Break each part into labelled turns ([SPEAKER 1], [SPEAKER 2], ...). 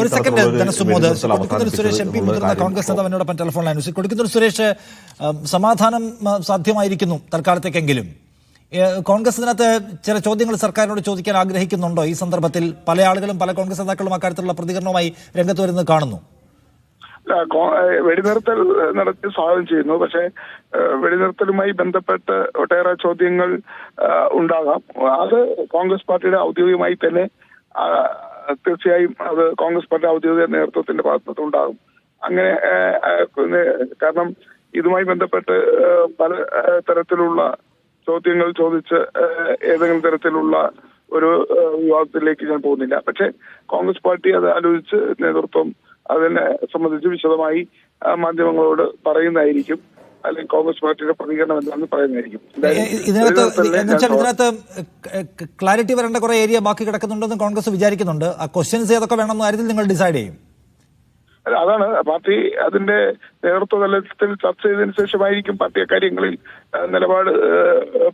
[SPEAKER 1] ഒരു സെക്കൻഡ് ധനസുമോദ് Suresh M P മുതിർന്ന കോൺഗ്രസ് നേതാവിനോടൊപ്പം ടെലിഫോൺ ലൈൻ കൊടുക്കുന്ന സുരേഷ് സമാധാനം സാധ്യമായിരിക്കുന്നു തൽക്കാലത്തേക്കെങ്കിലും. കോൺഗ്രസ് ഇതിനകത്ത് ചില ചോദ്യങ്ങൾ സർക്കാരിനോട് ചോദിക്കാൻ ആഗ്രഹിക്കുന്നുണ്ടോ? ഈ സന്ദർഭത്തിൽ പല ആളുകളും പല കോൺഗ്രസ് നേതാക്കളും അക്കാര്യത്തിലുള്ള പ്രതികരണവുമായി രംഗത്ത് വരുന്നത് കാണുന്നു.
[SPEAKER 2] വെടിനിർത്തൽ നടത്തി സ്വാഗതം ചെയ്യുന്നു. പക്ഷേ വെടിനിർത്തലുമായി ബന്ധപ്പെട്ട് ഒട്ടേറെ ചോദ്യങ്ങൾ ഉണ്ടാകാം. അത് കോൺഗ്രസ് പാർട്ടിയുടെ ഔദ്യോഗികമായി തന്നെ ആ, തീർച്ചയായും അത് കോൺഗ്രസ് പാർട്ടി ഔദ്യോഗിക നേതൃത്വത്തിന്റെ ഭാഗത്തുനിന്ന് ഉണ്ടാകും അങ്ങനെ കാരണം ഇതുമായി ബന്ധപ്പെട്ട് പല തരത്തിലുള്ള ചോദ്യങ്ങൾ ചോദിച്ച് ഏതെങ്കിലും തരത്തിലുള്ള ഒരു വിവാദത്തിലേക്ക് ഞാൻ പോകുന്നില്ല. പക്ഷെ കോൺഗ്രസ് പാർട്ടി അത് ആലോചിച്ച് നേതൃത്വം അതിനെ സംബന്ധിച്ച് വിശദമായി മാധ്യമങ്ങളോട് പറയുന്നതായിരിക്കും. അല്ലെങ്കിൽ കോൺഗ്രസ് പാർട്ടിയുടെ പ്രതികരണം എന്താണെന്ന് പറയുന്നതായിരിക്കും.
[SPEAKER 1] ഇതിനകത്ത് ക്ലാരിറ്റി വരേണ്ട കുറെ ഏരിയ ബാക്കി കിടക്കുന്നുണ്ടെന്ന് കോൺഗ്രസ് വിചാരിക്കുന്നുണ്ട്. ആ ക്വസ്റ്റ്യൻസ് ഏതൊക്കെ വേണമെന്ന് കാര്യത്തിൽ നിങ്ങൾ ഡിസൈഡ് ചെയ്യും.
[SPEAKER 2] അല്ല, അതാണ്. പാർട്ടി അതിന്റെ നേതൃത്വ തലത്തിൽ ചർച്ച ചെയ്തതിനു ശേഷമായിരിക്കും പാർട്ടി അക്കാര്യങ്ങളിൽ നിലപാട്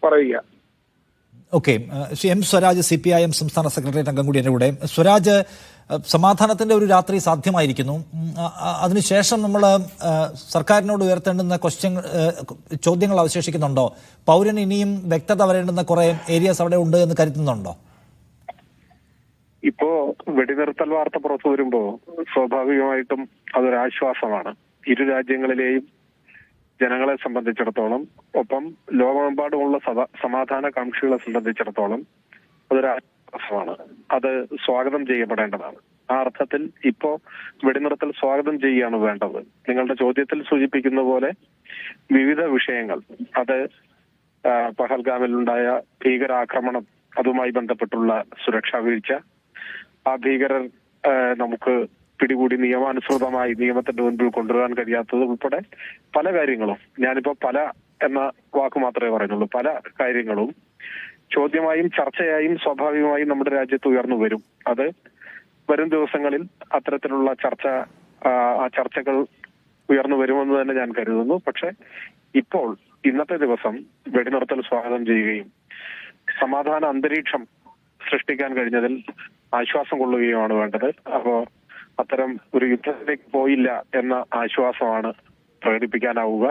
[SPEAKER 2] പറയുക.
[SPEAKER 1] Okay Shri M Swaraj C P I M സംസ്ഥാന സെക്രട്ടറി അംഗം കൂടി എന്റെ കൂടെ. സ്വരാജ് സമാധാനത്തിന്റെ സമാധാനത്തിന്റെ ഒരു രാത്രി സാധ്യമായിരിക്കുന്നു. അതിനുശേഷം നമ്മൾ സർക്കാരിനോട് ഉയർത്തേണ്ടുന്ന ക്വസ്റ്റ്യൻ ചോദ്യങ്ങൾ അവശേഷിക്കുന്നുണ്ടോ? പൗരൻ ഇനിയും വ്യക്തത വരേണ്ടുന്ന കുറെ ഏരിയാസ് അവിടെ ഉണ്ട് എന്ന് കരുതുന്നുണ്ടോ?
[SPEAKER 3] ഇപ്പോ വെടിനിർത്തൽ വാർത്ത പുറത്തു വരുമ്പോ സ്വാഭാവികമായിട്ടും അതൊരാശ്വാസമാണ്. ഇരു രാജ്യങ്ങളിലെയും ജനങ്ങളെ സംബന്ധിച്ചിടത്തോളം ഒപ്പം ലോകമെമ്പാടുമുള്ള സമാധാന കാംക്ഷികളെ സംബന്ധിച്ചിടത്തോളം അതൊരു ആശ്വാസമാണ്. അത് സ്വാഗതം ചെയ്യപ്പെടേണ്ടതാണ്. ആ അർത്ഥത്തിൽ ഇപ്പോ വെടിനിർത്തൽ സ്വാഗതം ചെയ്യുകയാണ് വേണ്ടത്. നിങ്ങളുടെ ചോദ്യത്തിൽ സൂചിപ്പിക്കുന്ന പോലെ വിവിധ വിഷയങ്ങൾ അത് പഹൽഗാമിലുണ്ടായ ഭീകരാക്രമണം അതുമായി ബന്ധപ്പെട്ടുള്ള സുരക്ഷാ വീഴ്ച ആ ഭീകരർ നമുക്ക് പിടികൂടി നിയമാനുസൃതമായി നിയമത്തിന്റെ മുൻപിൽ കൊണ്ടുവരാൻ കഴിയാത്തത് ഉൾപ്പെടെ പല കാര്യങ്ങളും. ഞാനിപ്പോ പല എന്ന വാക്ക് മാത്രമേ പറയുന്നുള്ളൂ. പല കാര്യങ്ങളും ചോദ്യമായും ചർച്ചയായും സ്വാഭാവികമായും നമ്മുടെ രാജ്യത്ത് ഉയർന്നു വരും. അത് വരും ദിവസങ്ങളിൽ അത്തരത്തിലുള്ള ചർച്ച ആ, ചർച്ചകൾ ഉയർന്നു വരുമെന്ന് തന്നെ ഞാൻ കരുതുന്നു. പക്ഷെ ഇപ്പോൾ ഇന്നത്തെ ദിവസം വെടിനിർത്തൽ സ്വാഗതം ചെയ്യുകയും സമാധാന അന്തരീക്ഷം സൃഷ്ടിക്കാൻ കഴിഞ്ഞതിൽ ആശ്വാസം കൊള്ളുകയുമാണ് വേണ്ടത്. അപ്പോ അത്തരം ഒരു യുദ്ധത്തിലേക്ക് പോയില്ല എന്ന ആശ്വാസമാണ് പ്രകടിപ്പിക്കാനാവുക.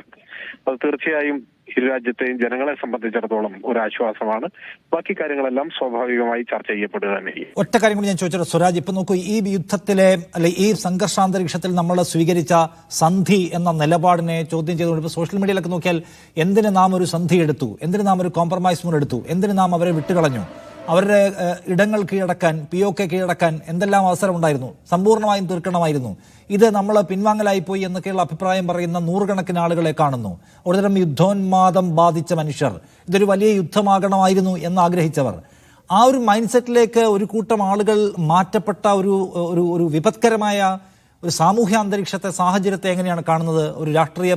[SPEAKER 3] അത് തീർച്ചയായും ഇരു രാജ്യത്തെയും ജനങ്ങളെ സംബന്ധിച്ചിടത്തോളം ഒരു ആശ്വാസമാണ്. ബാക്കി കാര്യങ്ങളെല്ലാം സ്വാഭാവികമായി ചർച്ച ചെയ്യപ്പെടുക തന്നെ
[SPEAKER 1] ഒറ്റ കാര്യം കൂടി ഞാൻ ചോദിച്ചത് സ്വരാജ് ഇപ്പൊ നോക്കൂ ഈ യുദ്ധത്തിലെ അല്ലെ ഈ സംഘർഷാന്തരീക്ഷത്തിൽ നമ്മൾ സ്വീകരിച്ച സന്ധി എന്ന നിലപാടിനെ ചോദ്യം ചെയ്തുകൊണ്ട് ഇപ്പോൾ സോഷ്യൽ മീഡിയയിലൊക്കെ നോക്കിയാൽ എന്തിന് നാം ഒരു സന്ധി എടുത്തു? എന്തിന് നാം ഒരു കോംപ്രമൈസ് മുൻ എടുത്തു? എന്തിന് നാം അവരെ വിട്ടുകളഞ്ഞു? അവരുടെ ഇടങ്ങൾ കീഴടക്കാൻ പി ഒ കെ കീഴടക്കാൻ എന്തെല്ലാം അവസരം ഉണ്ടായിരുന്നു? സമ്പൂർണമായും തീർക്കണമായിരുന്നു. ഇത് നമ്മൾ പിൻവാങ്ങലായി പോയി എന്നൊക്കെയുള്ള അഭിപ്രായം പറയുന്ന നൂറുകണക്കിന് ആളുകളെ കാണുന്നു. ഒരുതരം യുദ്ധോന്മാദം ബാധിച്ച മനുഷ്യർ. ഇതൊരു വലിയ യുദ്ധമാകണമായിരുന്നു എന്ന് ആഗ്രഹിച്ചവർ. ആ ഒരു മൈൻഡ് സെറ്റിലേക്ക് ഒരു കൂട്ടം ആളുകൾ മാറ്റപ്പെട്ട ഒരു ഒരു ഒരു വിപത്കരമായ ഒരു സാമൂഹ്യ അന്തരീക്ഷത്തെ സാഹചര്യത്തെ എങ്ങനെയാണ് കാണുന്നത്? ഒരു രാഷ്ട്രീയ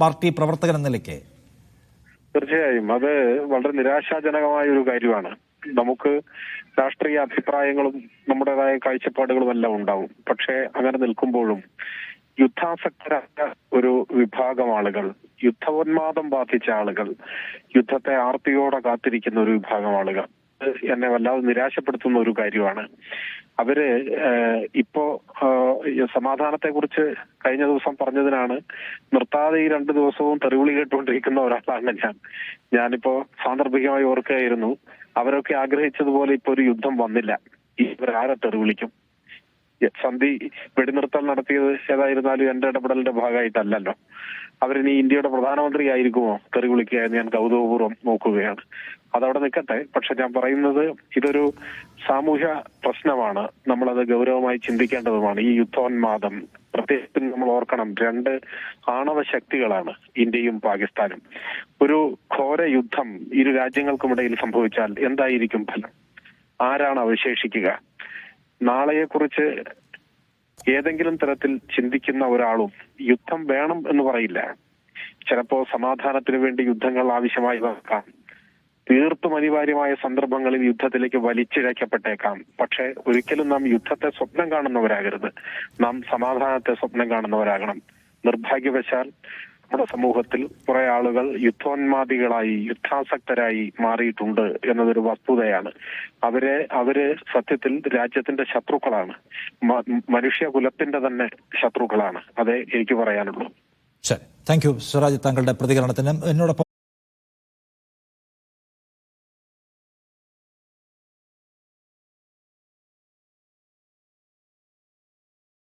[SPEAKER 1] പാർട്ടി പ്രവർത്തകൻ എന്ന നിലയ്ക്ക്.
[SPEAKER 3] തീർച്ചയായും. അത് വളരെ നിരാശാജനകമായ ഒരു കാര്യമാണ്. നമുക്ക് രാഷ്ട്രീയ അഭിപ്രായങ്ങളും നമ്മുടേതായ കാഴ്ചപ്പാടുകളും എല്ലാം ഉണ്ടാവും. പക്ഷേ അങ്ങനെ നിൽക്കുമ്പോഴും യുദ്ധാസക്തരായ ഒരു വിഭാഗം ആളുകൾ യുദ്ധോന്മാദം ബാധിച്ച ആളുകൾ യുദ്ധത്തെ ആർത്തിയോടെ കാത്തിരിക്കുന്ന ഒരു വിഭാഗം ആളുകൾ എന്നെ വല്ലാതെ നിരാശപ്പെടുത്തുന്ന ഒരു കാര്യമാണ്. അവർ ഇപ്പോ സമാധാനത്തെ കുറിച്ച് കഴിഞ്ഞ ദിവസം പറഞ്ഞതിനാണ് നിർത്താതെ ഈ രണ്ടു ദിവസവും തെറിവിളി കേട്ടുകൊണ്ടിരിക്കുന്ന ഒരാളാണ് ഞാൻ. ഞാനിപ്പോ സാന്ദർഭികമായി ഓർക്കുകയായിരുന്നു. അവരൊക്കെ ആഗ്രഹിച്ചതുപോലെ ഇപ്പൊ ഒരു യുദ്ധം വന്നില്ല. ഇവരാരെ തെറിവിളിക്കും സന്ധി വെടിനിർത്തൽ നടത്തിയത് ഏതായിരുന്നാലും എന്റെ ഇടപെടലിന്റെ ഭാഗമായിട്ടല്ലല്ലോ. അവരിനി ഇന്ത്യയുടെ പ്രധാനമന്ത്രി ആയിരിക്കുമോ തെറി വിളിക്കുക എന്ന് ഞാൻ കൗതുകപൂർവം നോക്കുകയാണ്. അതവിടെ നിൽക്കട്ടെ. പക്ഷെ ഞാൻ പറയുന്നത് ഇതൊരു സാമൂഹ്യ പ്രശ്നമാണ്. നമ്മളത് ഗൗരവമായി ചിന്തിക്കേണ്ടതുമാണ്. ഈ യുദ്ധോന്മാദം പ്രത്യേകിച്ച് നമ്മൾ ഓർക്കണം രണ്ട് ആണവ ശക്തികളാണ് ഇന്ത്യയും പാകിസ്ഥാനും. ഒരു ഘോര യുദ്ധം ഇരു രാജ്യങ്ങൾക്കുമിടയിൽ സംഭവിച്ചാൽ എന്തായിരിക്കും ഫലം? ആരാണ് അവശേഷിക്കുക? നാളെയെക്കുറിച്ച് ഏതെങ്കിലും തരത്തിൽ ചിന്തിക്കുന്ന ഒരാളും യുദ്ധം വേണം എന്ന് പറയില്ല. ചിലപ്പോ സമാധാനത്തിന് വേണ്ടി യുദ്ധങ്ങൾ ആവശ്യമായി വന്നേക്കാം തീർത്തും അനിവാര്യമായ സന്ദർഭങ്ങളിൽ യുദ്ധത്തിലേക്ക് വലിച്ചിഴക്കപ്പെട്ടേക്കാം. പക്ഷെ ഒരിക്കലും നാം യുദ്ധത്തെ സ്വപ്നം കാണുന്നവരാകരുത്. നാം സമാധാനത്തെ സ്വപ്നം കാണുന്നവരാകണം. നിർഭാഗ്യവശാൽ നമ്മുടെ സമൂഹത്തിൽ കുറെ ആളുകൾ യുദ്ധോന്മാദികളായി യുദ്ധാസക്തരായി മാറിയിട്ടുണ്ട് എന്നതൊരു വസ്തുതയാണ്. അവരെ അവർ സത്യത്തിൽ രാജ്യത്തിന്റെ ശത്രുക്കളാണ്. മനുഷ്യ മനുഷ്യകുലത്തിന്റെ തന്നെ ശത്രുക്കളാണ്. അതേ എനിക്ക് പറയാനുള്ളൂ.
[SPEAKER 1] താങ്ക് യു സ്വരാജ് താങ്കളുടെ പ്രതികരണത്തിന് എന്നോടൊപ്പം